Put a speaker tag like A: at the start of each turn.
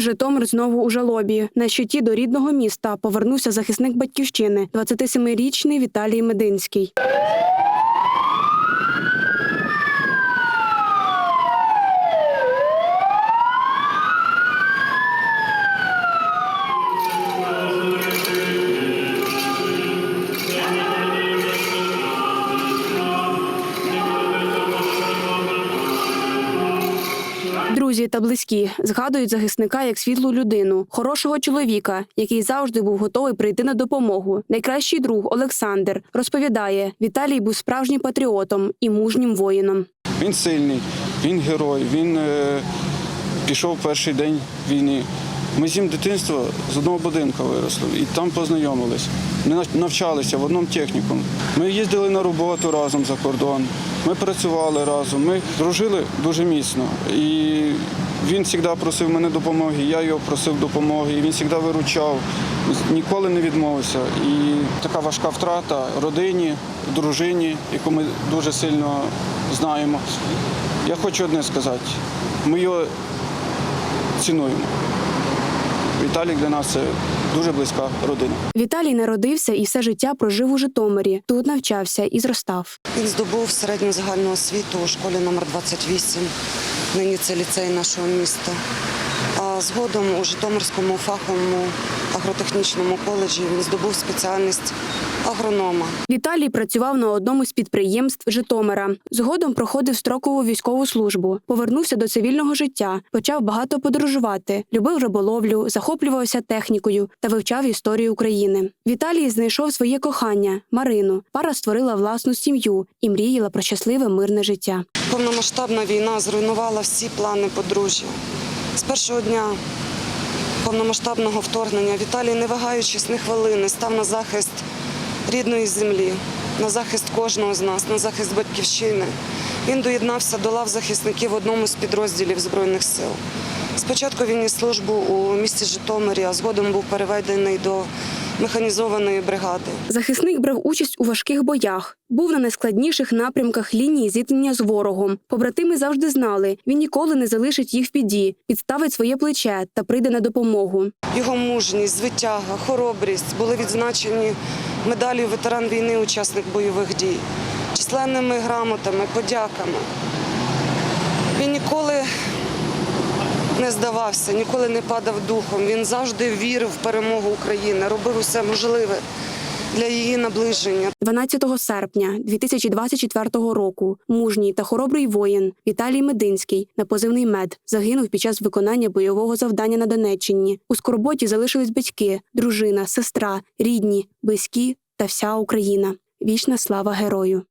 A: Житомир знову у жалобі. На щиті до рідного міста повернувся захисник батьківщини, 27-річний Віталій Мединський. Друзі та близькі згадують захисника як світлу людину, хорошого чоловіка, який завжди був готовий прийти на допомогу. Найкращий друг Олександр розповідає: Віталій був справжнім патріотом і мужнім воїном.
B: Він сильний, він герой, він е, пішов перший день війни. Ми з ним дитинства з одного будинку виросли і там познайомились. Ми навчалися в одному технікумі. Ми їздили на роботу разом за кордон. Ми працювали разом. Ми дружили дуже міцно. І він завжди просив мене допомоги, я його просив допомоги. І він завжди виручав, ніколи не відмовився. І така важка втрата родині, дружині, яку ми дуже сильно знаємо. Я хочу одне сказати: ми його цінуємо. Віталік для нас це дуже близька родина.
A: Віталій народився і все життя прожив у Житомирі. Тут навчався і зростав.
C: Він здобув середню загальну освіту у школі номер 28 Нині це ліцей нашого міста. А згодом у Житомирському фаховому агротехнічному коледжі він здобув спеціальність агронома.
A: Віталій працював на одному з підприємств Житомира. Згодом проходив строкову військову службу, повернувся до цивільного життя, почав багато подорожувати, любив риболовлю, захоплювався технікою та вивчав історію України. Віталій знайшов своє кохання Марину. Пара створила власну сім'ю і мріяла про щасливе мирне життя.
C: Повномасштабна війна зруйнувала всі плани подружжя. З першого дня повномасштабного вторгнення Віталій, не вагаючись ні хвилини, став на захист рідної землі, на захист кожного з нас, на захист батьківщини. Він доєднався до лав захисників в одному з підрозділів Збройних сил. Спочатку він ніс службу у місті Житомирі, а згодом був переведений до механізованої бригади.
A: Захисник брав участь у важких боях, був на найскладніших напрямках лінії зіткнення з ворогом. Побратими завжди знали, він ніколи не залишить їх в біді, підставить своє плече та прийде на допомогу.
C: Його мужність, звитяга, хоробрість були відзначені медаллю ветеран війни, учасник бойових дій, численними грамотами, подяками. Він ніколи не здавався, ніколи не падав духом. Він завжди вірив в перемогу України, робив усе можливе для її наближення.
A: 12 серпня 2024 року мужній та хоробрий воїн Віталій Мединський на позивний мед загинув під час виконання бойового завдання на Донеччині. У скорботі залишились батьки, дружина, сестра, рідні, близькі та вся Україна. Вічна слава герою.